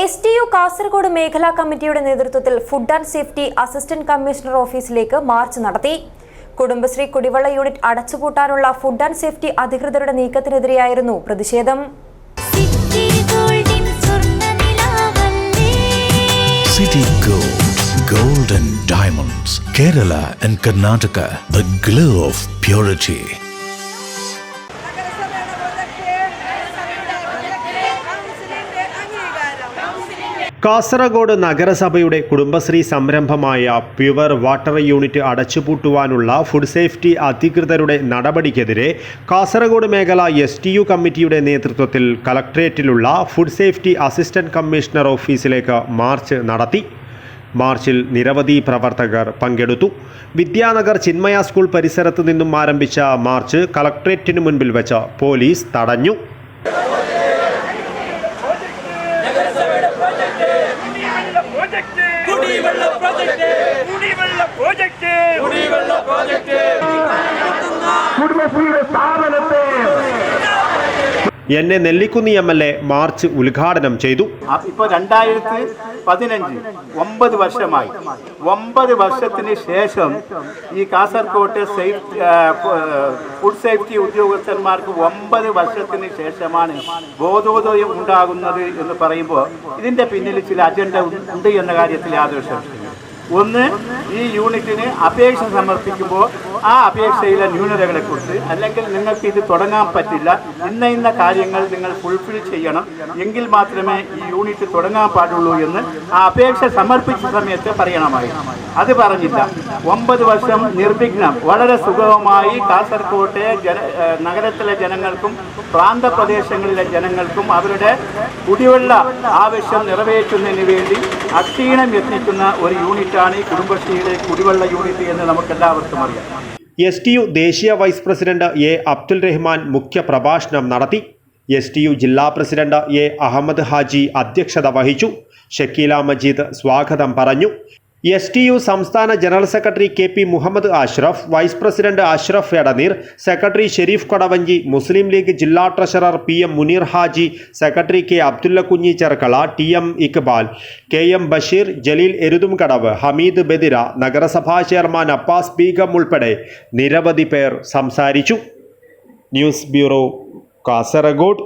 S T U Kasaragod മേഖലാ കമ്മിറ്റിയുടെ നേതൃത്വത്തിൽ food and safety assistant commissioner ഓഫീസിലേക്ക് മാർച്ച് നടത്തി. കുടുംബശ്രീ കുടിവെള്ള യൂണിറ്റ് അടച്ചുപൂട്ടാനുള്ള ഫുഡ് ആൻഡ് സേഫ്റ്റി അധികൃതരുടെ നീക്കത്തിനെതിരെയായിരുന്നു പ്രതിഷേധം. City Gold, Gold and Diamonds, Kerala and Karnataka, the glow of purity. Kasaragod നഗരസഭയുടെ കുടുംബശ്രീ സംരംഭമായ പ്യുവർ വാട്ടർ യൂണിറ്റ് അടച്ചുപൂട്ടുവാനുള്ള ഫുഡ് സേഫ്റ്റി അധികൃതരുടെ നടപടിക്കെതിരെ കാസർഗോഡ് മേഖല എസ് ടി യു കമ്മിറ്റിയുടെ നേതൃത്വത്തിൽ കലക്ട്രേറ്റിലുള്ള ഫുഡ് സേഫ്റ്റി അസിസ്റ്റന്റ് കമ്മീഷണർ ഓഫീസിലേക്ക് മാർച്ച് നടത്തി. മാർച്ചിൽ നിരവധി പ്രവർത്തകർ പങ്കെടുത്തു. വിദ്യാനഗർ ചിന്മയ സ്കൂൾ പരിസരത്തു നിന്നും ആരംഭിച്ച മാർച്ച് കളക്ട്രേറ്റിന് മുൻപിൽ വെച്ച് പോലീസ് തടഞ്ഞു. കുടിവെള്ള പ്രോജക്റ്റ്. കുടിവെള്ള പ്രോജക്റ്റ്. കുടിവെള്ള പ്രോജക്റ്റ്. കുടുംബശ്രീയുടെ എന്നെ Nellikunnu M L A march ഉദ്ഘാടനം ചെയ്തു. ഇപ്പോൾ രണ്ടായിരത്തി പതിനഞ്ച് ഒമ്പത് വർഷമായി. ഒമ്പത് വർഷത്തിന് ശേഷം ഈ കാസർകോട്ടെ സേഫ്റ്റി ഫുഡ് സേഫ്റ്റി ഉദ്യോഗസ്ഥന്മാർക്ക് ഒമ്പത് വർഷത്തിന് ശേഷമാണ് ബോധോദയം ഉണ്ടാകുന്നത് എന്ന് പറയുമ്പോൾ ഇതിന്റെ പിന്നിൽ ചില അജണ്ട ഉണ്ട് എന്ന കാര്യത്തിൽ യാതൊരു ഒന്ന് ഈ യൂണിറ്റിന് അപേക്ഷ സമർപ്പിക്കുമ്പോൾ ആ അപേക്ഷയിലെ ന്യൂനതകളെക്കുറിച്ച് അല്ലെങ്കിൽ നിങ്ങൾക്ക് ഇത് തുടങ്ങാൻ പറ്റില്ല ഇന്ന ഇന്ന കാര്യങ്ങൾ നിങ്ങൾ ഫുൾഫിൽ ചെയ്യണം. എങ്കിൽ മാത്രമേ ഈ യൂണിറ്റ് തുടങ്ങാൻ പാടുള്ളൂ എന്ന് ആ അപേക്ഷ സമർപ്പിച്ച സമയത്ത് പറയണമായിരുന്നു. അത് പറഞ്ഞില്ല. ഒമ്പത് വർഷം നിർവിഘ്നം വളരെ സുഗമമായി കാസർകോട്ടെ ജന നഗരത്തിലെ ജനങ്ങൾക്കും പ്രാന്തപ്രദേശങ്ങളിലെ ജനങ്ങൾക്കും അവരുടെ കുടിവെള്ള ആവശ്യം നിറവേറ്റുന്നതിന് വേണ്ടി അക്ഷീണം യത്നിക്കുന്ന ഒരു യൂണിറ്റാണ് ഈ കുടുംബശ്രീയുടെ കുടിവെള്ള യൂണിറ്റ് എന്ന് നമുക്ക് എല്ലാവർക്കും അറിയാം. എസ് ടി യു ദേശീയ vice president A Abdul Rahman മുഖ്യ പ്രഭാഷണം നടത്തി. എസ് ടി യു ജില്ലാ പ്രസിഡന്റ് എ അഹമ്മദ് ഹാജി അധ്യക്ഷത വഹിച്ചു. ഷക്കീല മജീദ് സ്വാഗതം പറഞ്ഞു. എസ് ടി യു സംസ്ഥാന general secretary K P Muhammad Ashraf vice president Ashraf Edneer secretary Sherif Kodavanchi Muslim League ജില്ലാ treasurer P M Muneer Haji secretary K Abdulla Kunhi Cherkala T M Iqbal K M Basheer Jaleel Eruthumkadavu Hameed Badira നഗരസഭാ chairman Abbas Beegum ഉൾപ്പെടെ നിരവധി പേർ സംസാരിച്ചു. News bureau Kasaragod.